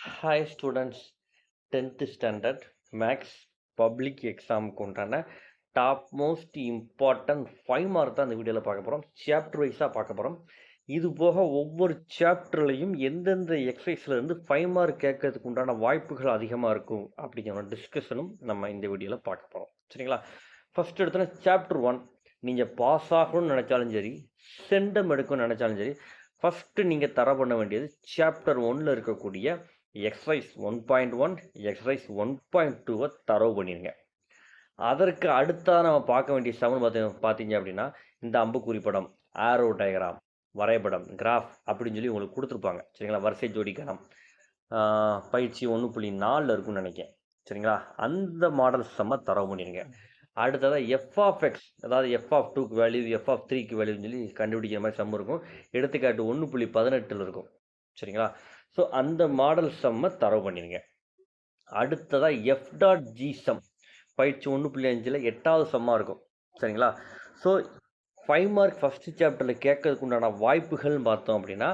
Hi students tenth standard maths public எக்ஸாமுக்கு உண்டான top most important five mark தான் இந்த வீடியோவில் பார்க்க போகிறோம் சாப்டர் வைஸாக பார்க்க போகிறோம் இது போக ஒவ்வொரு சாப்டர்லையும் எந்தெந்த எக்ஸசைஸ்லேருந்து ஃபைவ் மார்க் கேட்கறதுக்கு உண்டான வாய்ப்புகள் அதிகமாக இருக்கும் அப்படிங்கிற டிஸ்கஷனும் நம்ம இந்த வீடியோவில் பார்க்க போகிறோம் சரிங்களா? ஃபஸ்ட் எடுத்தோன்னா சாப்டர் ஒன் நீங்கள் பாஸ் ஆகணும்னு நினச்சாலும் சரி சென்டம் எடுக்கணும்னு நினச்சாலும் சரி ஃபஸ்ட்டு நீங்கள் தர பண்ண வேண்டியது சாப்டர் ஒன்னில் இருக்கக்கூடிய exercise one point one exercise one point டூவை தரவு பண்ணிடுங்க அதற்கு அடுத்ததாக நம்ம பார்க்க வேண்டிய சமன் பார்த்து பார்த்தீங்க அப்படின்னா இந்த அம்புக்குறி படம் ஆரோ டயக்ராம் வரைபடம் கிராஃப் அப்படின்னு சொல்லி உங்களுக்கு கொடுத்துருப்பாங்க. சரிங்களா? வரிசை ஜோடி பயிற்சி ஒன்று புள்ளி நாலில் இருக்கும்னு நினைக்கிறேன். சரிங்களா? அந்த மாடல் செம்ம தரவு பண்ணிடுங்க அடுத்ததாக எஃப் ஆஃப் எக்ஸ் அதாவது எஃப் ஆஃப் டூக்கு வேல்யூ எஃப் ஆஃப் த்ரீக்கு வேல்யூன்னு சொல்லி கண்டுபிடிக்கிற மாதிரி சம் இருக்கும். எடுத்துக்காட்டு ஒன்று புள்ளி பதினெட்டில் இருக்கும். சரிங்களா? ஸோ அந்த மாடல் சம்மை தரவு பண்ணிடுங்க அடுத்ததாக எஃப் டாட் ஜி சம் பயிற்சி ஒன்று புள்ளி அஞ்சில் எட்டாவது சம்மாக இருக்கும். சரிங்களா? ஸோ ஃபைவ் மார்க் ஃபஸ்ட்டு சாப்டரில் கேட்கறதுக்கு உண்டான வாய்ப்புகள்னு பார்த்தோம் அப்படின்னா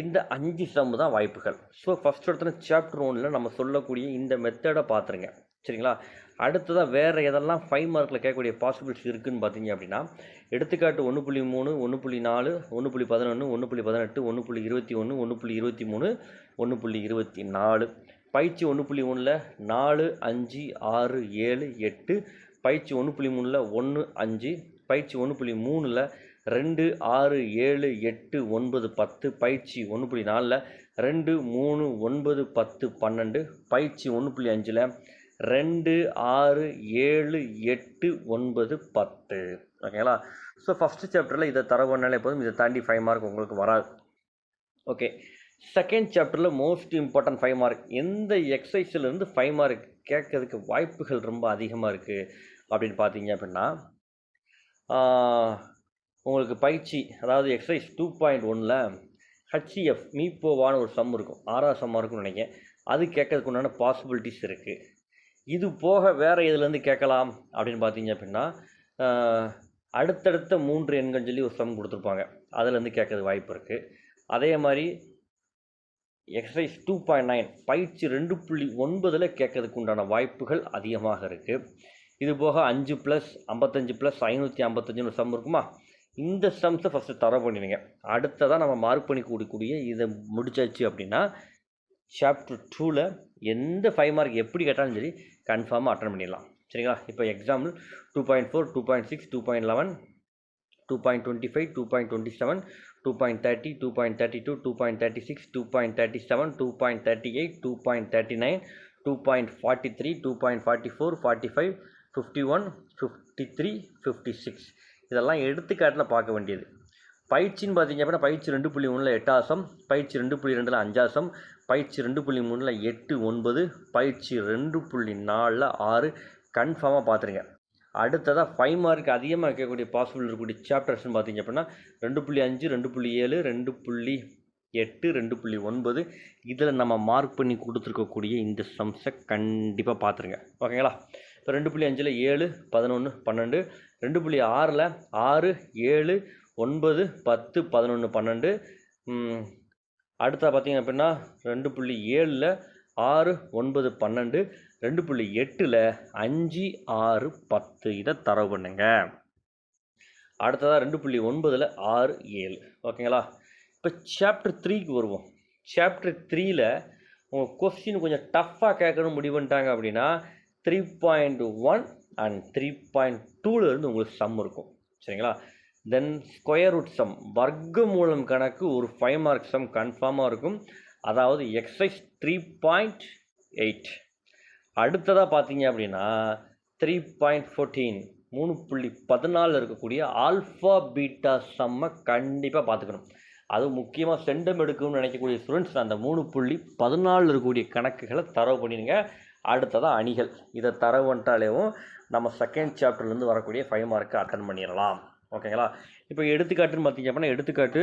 இந்த அஞ்சு சம்மு தான் வாய்ப்புகள். ஸோ ஃபஸ்ட் எடுத்தோன்னா சாப்டர் ஒன்னில் நம்ம சொல்லக்கூடிய இந்த மெத்தடை பார்த்துருங்க. சரிங்களா அடுத்ததாக வேறு எதெல்லாம் ஃபைவ் மார்க்கில் கேட்கக்கூடிய பாசிபிலிட்டிஸ் இருக்குதுன்னு பார்த்தீங்க அப்படின்னா எடுத்துக்காட்டு ஒன்று புள்ளி மூணு ஒன்று புள்ளி நாலு ஒன்று புள்ளி பதினொன்று ஒன்று புள்ளி பதினெட்டு ஒன்று புள்ளி இருபத்தி ஒன்று ஒன்று புள்ளி இருபத்தி மூணு ஒன்று புள்ளி இருபத்தி நாலு பயிற்சி ஒன்று புள்ளி ஒன்றில் நாலு அஞ்சு ஆறு ஏழு எட்டு பயிற்சி ஒன்று புள்ளி மூணில் ஒன்று அஞ்சு பயிற்சி ஒன்று புள்ளி மூணில் ரெண்டு ஆறு ஏழு எட்டு ஒன்பது பத்து பயிற்சி ஒன்று புள்ளி நாலில் ரெண்டு மூணு ஒன்பது பத்து பன்னெண்டு பயிற்சி ஒன்று புள்ளி அஞ்சில் ரெண்டு ஆறு ஏழு எட்டு ஒன்பது பத்து. ஓகேங்களா ஸோ ஃபஸ்ட்டு சாப்டரில் இதை தர போதும். இதை தாண்டி ஃபைவ் மார்க் உங்களுக்கு வராது. ஓகே செகண்ட் சாப்டரில் மோஸ்ட் இம்பார்ட்டன்ட் ஃபைவ் மார்க் எந்த எக்ஸசைஸ்லேருந்து ஃபைவ் மார்க் கேட்கறதுக்கு வாய்ப்புகள் ரொம்ப அதிகமாக இருக்குது அப்படின்னு பார்த்தீங்க அப்படின்னா உங்களுக்கு பயிற்சி அதாவது எக்ஸசைஸ் டூ பாயிண்ட் ஒனில் ஹச்சிஎஃப் மீப்போவான ஒரு சம் இருக்கும். ஆறாவது சம்மாக இருக்கும்னு நினைக்கிறேன். அது கேட்கறதுக்கு உண்டான பாசிபிலிட்டிஸ் இருக்குது இது போக வேறு இதுலேருந்து கேட்கலாம் அப்படின்னு பார்த்தீங்க அப்படின்னா அடுத்தடுத்த மூன்று எண்கள் சொல்லி ஒரு சம் கொடுத்துருப்பாங்க. அதுலேருந்து கேட்கறது வாய்ப்பு இருக்குது அதே மாதிரி எக்ஸசைஸ் டூ பாயிண்ட் நைன் பயிற்சி ரெண்டு புள்ளி ஒன்பதில் கேட்கறதுக்கு உண்டான வாய்ப்புகள் அதிகமாக இருக்குது இது போக அஞ்சு ப்ளஸ் ஐம்பத்தஞ்சு ப்ளஸ் ஐநூற்றி ஐம்பத்தஞ்சுன்னு ஒரு சம் இருக்குமா? இந்த சம்ஸை ஃபஸ்ட்டு தர பண்ணிடுங்க. அடுத்ததாக நம்ம மார்க் பண்ணி கூடக்கூடிய இதை முடிச்சாச்சு அப்படின்னா சாப்டர் டூவில் எந்த ஃபைவ் மார்க் எப்படி கேட்டாலும் சரி கன்ஃபார்மாக அட்டன் பண்ணிடலாம் சரிங்களா இப்போ example two point four two point six two point eleven two point twenty five two point twenty seven two point thirty two point thirty two two point thirty six two point thirty seven two point thirty eight two point thirty nine two point forty three two point forty four forty five fifty one fifty three fifty six இதெல்லாம் எடுத்துக்காட்டில் பார்க்க வேண்டியது பயிற்சின்னு பார்த்தீங்க அப்படின்னா பயிற்சி ரெண்டு புள்ளி ஒன்றில் எட்டாசம் பயிற்சி ரெண்டு புள்ளி ரெண்டில் அஞ்சாசம் பயிற்சி ரெண்டு புள்ளி மூணில் எட்டு ஒன்பது பயிற்சி ரெண்டு புள்ளி நாலில் ஆறு கன்ஃபார்மாக பார்த்துருங்க அடுத்ததாக ஃபைவ் மார்க் அதிகமாக இருக்கக்கூடிய பாசிபிள் இருக்கக்கூடிய சாப்டர்ஸ்னு பார்த்தீங்க அப்படின்னா ரெண்டு புள்ளி அஞ்சு ரெண்டு புள்ளி ஏழு ரெண்டு புள்ளி எட்டு ரெண்டு புள்ளி ஒன்பது இதில் நம்ம மார்க் பண்ணி கொடுத்துருக்கக்கூடிய இந்த சம்ஸை கண்டிப்பாக பார்த்துருங்க ஓகேங்களா இப்போ ரெண்டு புள்ளி அஞ்சில் ஏழு பதினொன்று பன்னெண்டு ரெண்டு புள்ளி ஆறில் ஆறு ஏழு ஒன்பது பத்து பதினொன்று பன்னெண்டு. அடுத்த பார்த்தீங்க அப்படின்னா ரெண்டு புள்ளி ஏழில் ஆறு ஒன்பது பன்னெண்டு. ரெண்டு புள்ளி எட்டில் அஞ்சு ஆறு பத்து. இதை தரவு பண்ணுங்க. அடுத்ததாக ரெண்டு புள்ளி ஒன்பதில் ஆறு ஏழு. ஓகேங்களா? இப்போ சாப்டர் த்ரீக்கு வருவோம். சாப்டர் த்ரீயில் உங்கள் கொஸ்டின் கொஞ்சம் டஃப்பாக கேட்கணும் முடிவு பண்ணிட்டாங்க அப்படின்னா three point one and three point டூலேருந்து உங்களுக்கு சம் இருக்கும். சரிங்களா? தென் ஸ்கொயர் ரூட் சம் வர்க்க மூலம் கணக்கு ஒரு ஃபைவ் மார்க் சம் கன்ஃபார்மாக இருக்கும். அதாவது எக்ஸசைஸ் த்ரீ பாயிண்ட் எயிட் அடுத்ததாக பார்த்தீங்க அப்படின்னா த்ரீ பாயிண்ட் ஃபோர்டீன் மூணு புள்ளி பதினாலில் இருக்கக்கூடிய ஆல்ஃபா பீட்டா சம்மை கண்டிப்பாக பார்த்துக்கணும். அதுவும் முக்கியமாக செண்டம் எடுக்கணும்னு நினைக்கக்கூடிய ஸ்டூடெண்ட்ஸ் அந்த மூணு புள்ளி பதினாலில் இருக்கக்கூடிய கணக்குகளை தரவு பண்ணிடுங்க. அடுத்ததாக அணிகள். இதை தரவு வந்துட்டாலேவும் நம்ம செகண்ட் சாப்டர்லேருந்து வரக்கூடிய ஃபைவ் மார்க்கை அட்டன் பண்ணிடலாம். ஓகேங்களா இப்போ எடுத்துக்காட்டுன்னு பார்த்தீங்க அப்படின்னா எடுத்துக்காட்டு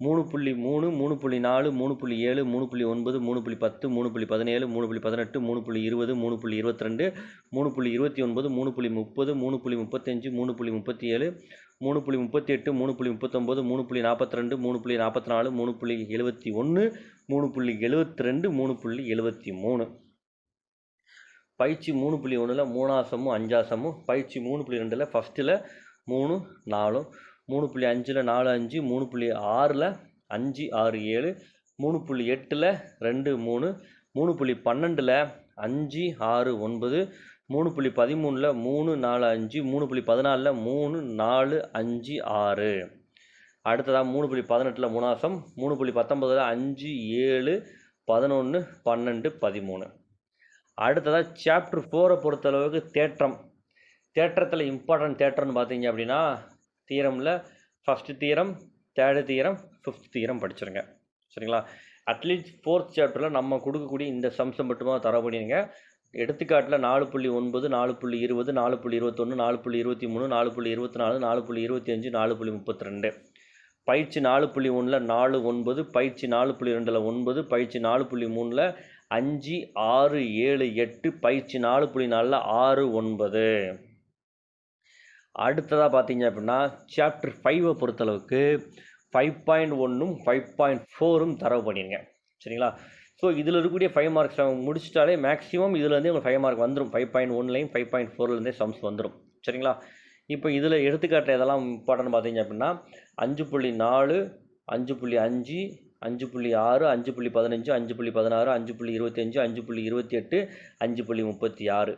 மூணு புள்ளி மூணு மூணு புள்ளி நாலு மூணு புள்ளி ஏழு மூணு புள்ளி ஒன்பது மூணு புள்ளி பத்து மூணு புள்ளி பதினேழு மூணு புள்ளி பதினெட்டு மூணு புள்ளி இருபது மூணு புள்ளி இருபத்தி ரெண்டு மூணு புள்ளி இருபத்தி ஒன்பது மூணு புள்ளி முப்பது மூணு புள்ளி முப்பத்தஞ்சு மூணு புள்ளி முப்பத்தி ஏழு மூணு புள்ளி முப்பத்தி எட்டு மூணு புள்ளி முப்பத்தொம்போது மூணு புள்ளி நாற்பத்தி ரெண்டு மூணு புள்ளி நாற்பத்தி நாலு மூணு புள்ளி எழுபத்தி ஒன்று மூணு புள்ளி எழுபத்தி ரெண்டு மூணு புள்ளி எழுபத்தி மூணு பயிற்சி மூணு புள்ளி ஒன்றில் மூணாசமும் அஞ்சாசமும் பயிற்சி மூணு புள்ளி ரெண்டில் ஃபஸ்ட்டில் மூணு நாலும் மூணு புள்ளி அஞ்சில் நாலு அஞ்சு மூணு புள்ளி ஆறில் அஞ்சு ஆறு ஏழு மூணு புள்ளி எட்டில் ரெண்டு மூணு மூணு புள்ளி பன்னெண்டில் அஞ்சு ஆறு ஒன்பது மூணு புள்ளி பதிமூணில் மூணு நாலு அஞ்சு மூணு புள்ளி பதினாலில் மூணு நாலு அஞ்சு ஆறு. அடுத்ததாக மூணு புள்ளி பதினெட்டில் மூணாசம் மூணு புள்ளி பத்தொம்பதில் அஞ்சு ஏழு பதினொன்று பன்னெண்டு பதிமூணு. அடுத்ததாக சாப்டர் ஃபோரை பொறுத்தளவுக்கு தேற்றம். தேற்றத்தில் இம்பார்ட்டன்ட் தேட்டர்னு பார்த்தீங்க அப்படின்னா தீரமில் first theorem third theorem fifth theorem படிச்சிருங்க சரிங்களா அட்லீஸ்ட் ஃபோர்த் சாப்டரில் நம்ம கொடுக்கக்கூடிய இந்த சம்ஸை மட்டுமா தர பண்ணிடுங்க எடுத்துக்காட்டில் நாலு புள்ளி ஒன்பது நாலு புள்ளி இருபது நாலு புள்ளி இருபத்தொன்று நாலு புள்ளி இருபத்தி மூணு நாலு புள்ளி இருபத்தி நாலு நாலு புள்ளி இருபத்தி அஞ்சு நாலு புள்ளி முப்பத்தி ரெண்டு பயிற்சி நாலு புள்ளி ஒன்றில் நாலு ஒன்பது பயிற்சி நாலு புள்ளி ரெண்டில் ஒன்பது பயிற்சி நாலு புள்ளி மூணில் அஞ்சு ஆறு ஏழு எட்டு பயிற்சி நாலு புள்ளி நாலில் ஆறு ஒன்பது அடுத்ததாக பார்த்தீங்க அப்படின்னா சாப்டர் ஃபைவை பொறுத்தளவுக்கு ஃபைவ் பாயிண்ட் ஒன்றும் ஃபைவ் பாயிண்ட் ஃபோரும் தரவு பண்ணிடுங்க சரிங்களா? ஸோ இதில் இருக்கக்கூடிய ஃபைவ் மார்க்ஸ் முடிச்சிட்டாலே மேக்ஸிமம் இதுலேருந்தே உங்களுக்கு ஃபைவ் மார்க் வந்துடும் ஃபைவ் பாயிண்ட் ஒன்லேயும் ஃபைவ் பாயிண்ட் ஃபோர்லேருந்தே சம்ஸ் வந்துடும் சரிங்களா? இப்போ இதில் எடுத்துக்காட்டு எதெல்லாம் இம்பார்ட்டன் பார்த்தீங்க அப்படின்னா அஞ்சு புள்ளி நாலு அஞ்சு புள்ளி அஞ்சு அஞ்சு புள்ளி ஆறு அஞ்சு புள்ளி பதினஞ்சு அஞ்சு புள்ளி பதினாறு அஞ்சு புள்ளி இருபத்தஞ்சு அஞ்சு புள்ளி இருபத்தி எட்டு அஞ்சு புள்ளி முப்பத்தி ஆறு.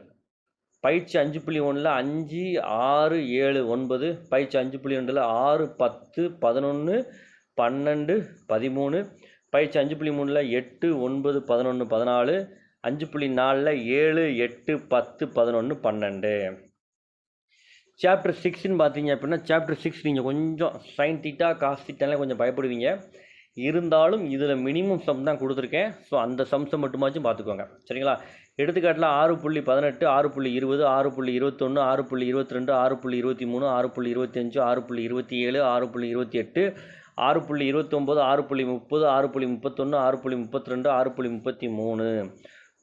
பயிற்சி அஞ்சு புள்ளி ஒன்றில் அஞ்சு ஆறு ஏழு ஒன்பது பயிற்சி அஞ்சு புள்ளி ரெண்டில் ஆறு பத்து பதினொன்று பன்னெண்டு பதிமூணு பயிற்சி அஞ்சு புள்ளி மூணில் எட்டு ஒன்பது பதினொன்று பதினாலு அஞ்சு புள்ளி நாலில் ஏழு எட்டு பத்து பதினொன்று பன்னெண்டு. சாப்டர் சிக்ஸ்ன்னு பார்த்தீங்க அப்படின்னா சாப்டர் சிக்ஸ் நீங்கள் கொஞ்சம் சைன் தீட்டா காஸ் தீட்டாலாம் கொஞ்சம் பயப்படுவீங்க. இருந்தாலும் இதில் மினிமம் சம் தான் கொடுத்துருக்கேன். ஸோ அந்த சம்ஸை மட்டுமாச்சும் பார்த்துக்கோங்க சரிங்களா? எடுத்துக்காட்டில் ஆறு புள்ளி பதினெட்டு ஆறு புள்ளி இருபது ஆறு புள்ளி இருபத்தொன்று ஆறு புள்ளி இருபத்தி ரெண்டு ஆறு புள்ளி இருபத்தி மூணு ஆறு புள்ளி இருபத்தஞ்சு ஆறு புள்ளி இருபத்தி ஏழு ஆறு புள்ளி இருபத்தி எட்டு ஆறு புள்ளி இருபத்தொம்போது ஆறு புள்ளி முப்பது ஆறு புள்ளி முப்பத்தொன்று ஆறு புள்ளி முப்பத்தி ரெண்டு ஆறு புள்ளி முப்பத்தி மூணு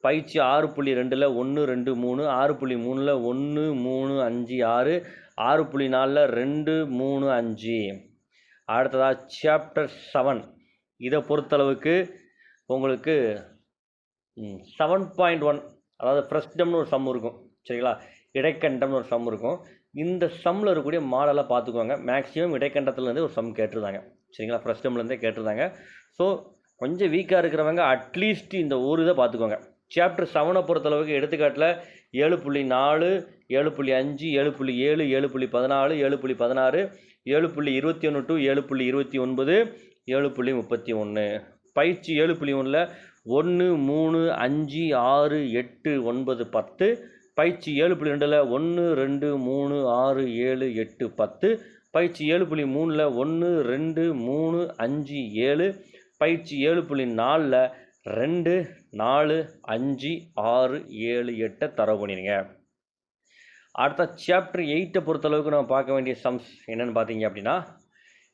பயிற்சி ஆறு புள்ளி ரெண்டில் ஒன்று ரெண்டு மூணு ஆறு புள்ளி மூணில் ஒன்று மூணு அஞ்சு ஆறு ஆறு புள்ளி நாலில் ரெண்டு மூணு அஞ்சு அடுத்ததாக சாப்டர் செவன் இதை பொறுத்தளவுக்கு உங்களுக்கு செவன் பாயிண்ட் ஒன் அதாவது ஃப்ரெஸ்டம்னு ஒரு சம் இருக்கும் சரிங்களா? இடைக்கண்டம்னு ஒரு சம் இருக்கும். இந்த சம்மில் இருக்கக்கூடிய மாடலை பார்த்துக்கோங்க. மேக்ஸிமம் இடைக்கண்டத்துலேருந்து ஒரு சம் கேட்டிருந்தாங்க சரிங்களா? ஃப்ரெஸ்டம்லேருந்தே கேட்டிருந்தாங்க. ஸோ கொஞ்சம் வீக்காக இருக்கிறவங்க அட்லீஸ்ட் இந்த ஒரு இதை பார்த்துக்கோங்க. சாப்டர் செவனை பொறுத்தளவுக்கு எடுத்துக்காட்டில் ஏழு புள்ளி நாலு ஏழு புள்ளி அஞ்சு ஏழு புள்ளி ஏழு ஏழு புள்ளி பதினாலு ஏழு புள்ளி பதினாறு ஏழு புள்ளி இருபத்தி ஒன்று டு ஏழு புள்ளி இருபத்தி ஒன்பது ஏழு புள்ளி முப்பத்தி ஒன்று பயிற்சி ஏழு புள்ளி ஒன்றில் ஒன்று மூணு அஞ்சு ஆறு எட்டு ஒன்பது பத்து. பயிற்சி ஏழு புள்ளி ரெண்டில் ஒன்று ரெண்டு மூணு ஆறு ஏழு எட்டு பத்து. பயிற்சி ஏழு புள்ளி மூணில் ஒன்று ரெண்டு மூணு அஞ்சு ஏழு. பயிற்சி ஏழு புள்ளி நாலில் ரெண்டு நாலு அஞ்சு ஆறு ஏழு எட்டை தரவு பண்ணிடுங்க. அடுத்த சாப்டர் எயிட்டை பொறுத்தளவுக்கு நம்ம பார்க்க வேண்டிய சம்ஸ் என்னென்னு பார்த்தீங்க அப்படின்னா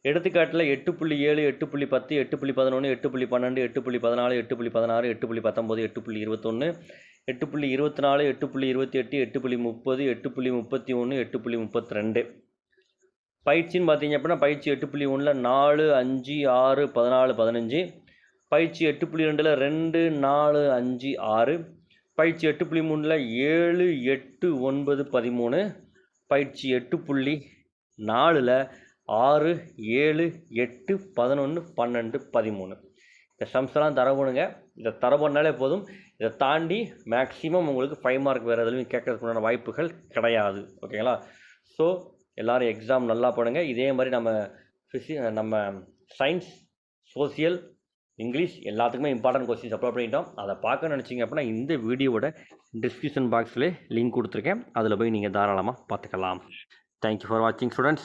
எடுத்துக்காட்டில் எட்டு புள்ளி ஏழு எட்டு புள்ளி பத்து எட்டு புள்ளி பதினொன்று எட்டு புள்ளி பன்னெண்டு எட்டு புள்ளி பதினாலு எட்டு புள்ளி பதினாறு எட்டு புள்ளி பத்தொம்போது எட்டு புள்ளி இருபத்தொன்று எட்டு புள்ளி இருபத்தி நாலு எட்டு புள்ளி இருபத்தி எட்டு எட்டு புள்ளி முப்பது எட்டு புள்ளி முப்பத்தி ஒன்று எட்டு புள்ளி முப்பத்தி ரெண்டு பயிற்சின்னு பார்த்தீங்க அப்படின்னா பயிற்சி எட்டு புள்ளி ஒன்றில் நாலு அஞ்சு ஆறு பதினாலு பதினஞ்சு பயிற்சி எட்டு புள்ளி ரெண்டில் ரெண்டு நாலு அஞ்சு ஆறு பயிற்சி எட்டு புள்ளி மூணில் ஏழு எட்டு ஒன்பது பதிமூணு பயிற்சி எட்டு புள்ளி நாலில் ஆறு ஏழு எட்டு பதினொன்று பன்னெண்டு பதிமூணு. இந்த சம்ஸ்லாம் தரவுணுங்க இதை தரவுனாலே போதும். இதை தாண்டி மேக்ஸிமம் உங்களுக்கு ஃபைவ் மார்க் வேறு எதுலையும் கேட்கறதுக்குண்டான வாய்ப்புகள் கிடையாது. ஓகேங்களா? ஸோ எல்லோரும் எக்ஸாம் நல்லா பண்ணுங்கள் இதே மாதிரி நம்ம ஃபிசி நம்ம சயின்ஸ் சோசியல் இங்கிலீஷ் எல்லாத்துக்குமே இம்பார்ட்டன்ட் கொஸ்டின்ஸ் அப்லோட் பண்ணிட்டோம். அதை பார்க்க நினச்சிங்க அப்படின்னா இந்த வீடியோவோட டிஸ்கிரிப்ஷன் பாக்ஸில் லிங்க் கொடுத்துருக்கேன். அதில் போய் நீங்கள் தாராளமாக பார்த்துக்கலாம். தேங்க்யூ ஃபார் வாட்சிங் ஸ்டூடெண்ட்ஸ்